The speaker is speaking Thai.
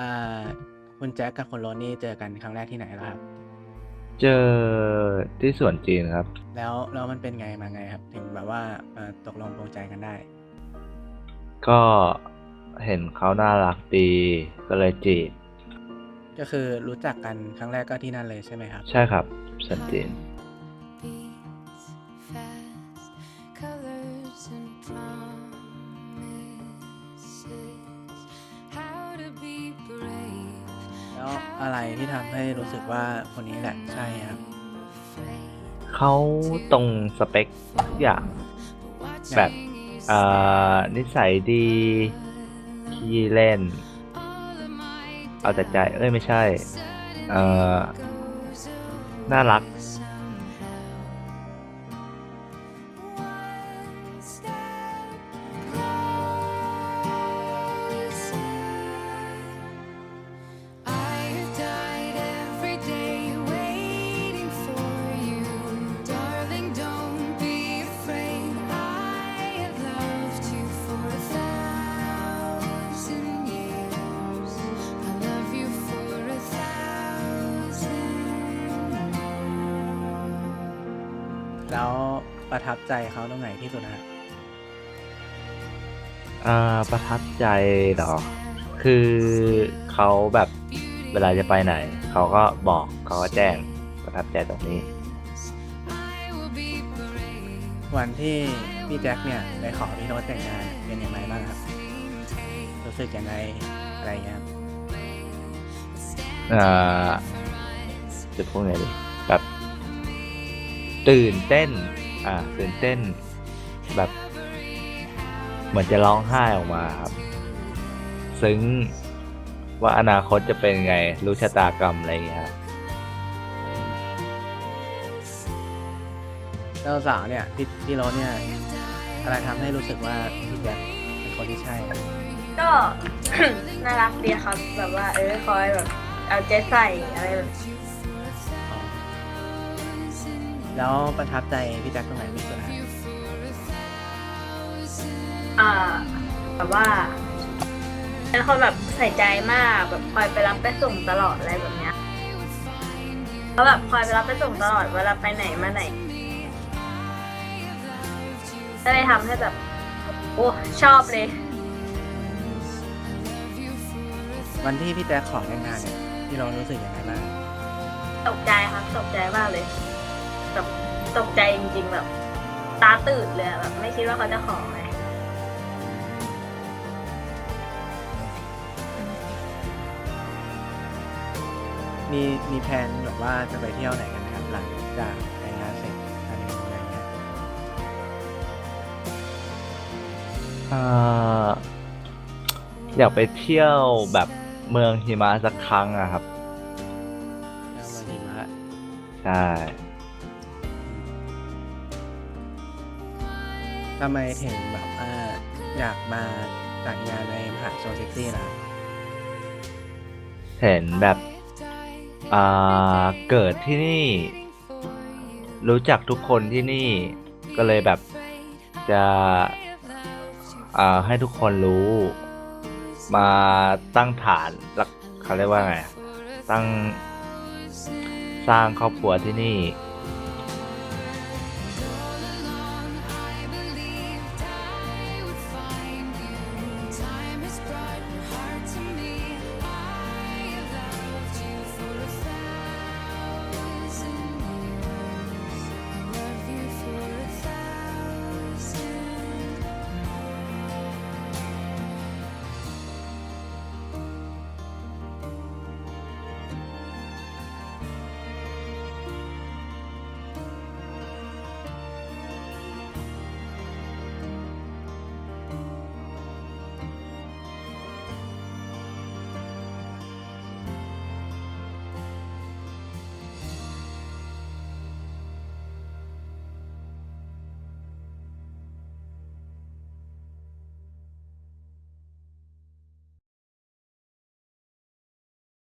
อ่าคุณแจ็คกับคุณโรสนี่เจอกันครั้งแรกที่ไหนแล้วครับ เจอที่สวนจีนครับ แล้วแล้วมันเป็นไงมาไงครับ ถึงแบบว่ามาตกลงปรงใจกันได้ ก็เห็นเขาน่ารักดีก็เลยจีบก็คือรู้จักกันครั้งแรกก็ที่นั่นเลยใช่ไหมครับ ใช่ครับสวนจีน อะไรที่ทำให้รู้สึกว่าคนนี้แหละใช่ครับ เขาตรงสเปคทุกอย่างแบบ watching is อ่านิสัยดีขี้เล่น เอาแต่ใจเอ้ยไม่ใช่ เอ่อน่ารัก แล้วประทับใจเขาตรงไหนที่สุดนะครับอ่าประทับใจเหรอ คือเขาแบบเวลาจะไปไหน เขาก็บอกเขาก็แจ้งประทับใจตรงนี้ I will be brave. วันที่พี่แจ็คเนี่ยได้ขอพี่โรสแต่งงานเป็นยังไงบ้างครับ รู้สึกยังไงอะไรเงี้ยครับอ่าจะพูดไงดีแบบ ตื่นเต้น อ่า ตื่นเต้น แบบ เหมือนจะร้องไห้ออกมาครับ ซึ้ง ว่าอนาคตจะเป็นไง รู้ชะตากรรมอะไรอย่างเงี้ยครับแล้วสาวเนี่ยพี่พี่โรสเนี่ยอะไรทำให้รู้สึกว่าพี่แจ็คเป็นคนที่ใช่ครับก็ น่ารักดีครับ แบบว่า เออคอยแบบเอาใจใส่อะไรแบบ แล้วประทับใจพี่แจ็คตรงไหนที่สุดครับอ่าแบบว่าเป็นคนแบบใส่ใจมากแบบคอยไปรับไปส่งตลอดอะไรแบบเนี้ยเขาแบบคอยไปรับไปส่งตลอดเวลาไปไหนมาไหนก็เลยทำให้แบบโอ้ชอบเลย วันที่พี่แจ็คขอแต่งงานเนี่ยพี่โรสรู้สึกยังไงบ้างตกใจครับตกใจมากเลย แบบตกใจจริงๆแบบตาตื่นเลยอะแบบไม่คิดว่าเขาจะขอไงมีมีแผนแบบว่าจะไปเที่ยวไหนกันนะครับหลังจากแต่งงานเสร็จอะไรอย่างเงี้ยอ่าอยากไปเที่ยวแบบเมืองหิมะสักครั้งอะครับ แล้วมาดีมะ ใช่ ทำไมถึงแบบว่าอยากมาจัดงานในมหาโชว์เซ็กซี่ล่ะ เห็นแบบอ่าเกิดที่นี่ รู้จักทุกคนที่นี่ก็เลยแบบจะอ่าให้ทุกคนรู้ มาตั้งฐานหลักเขาเรียกว่าไง ตั้งสร้างครอบครัวที่นี่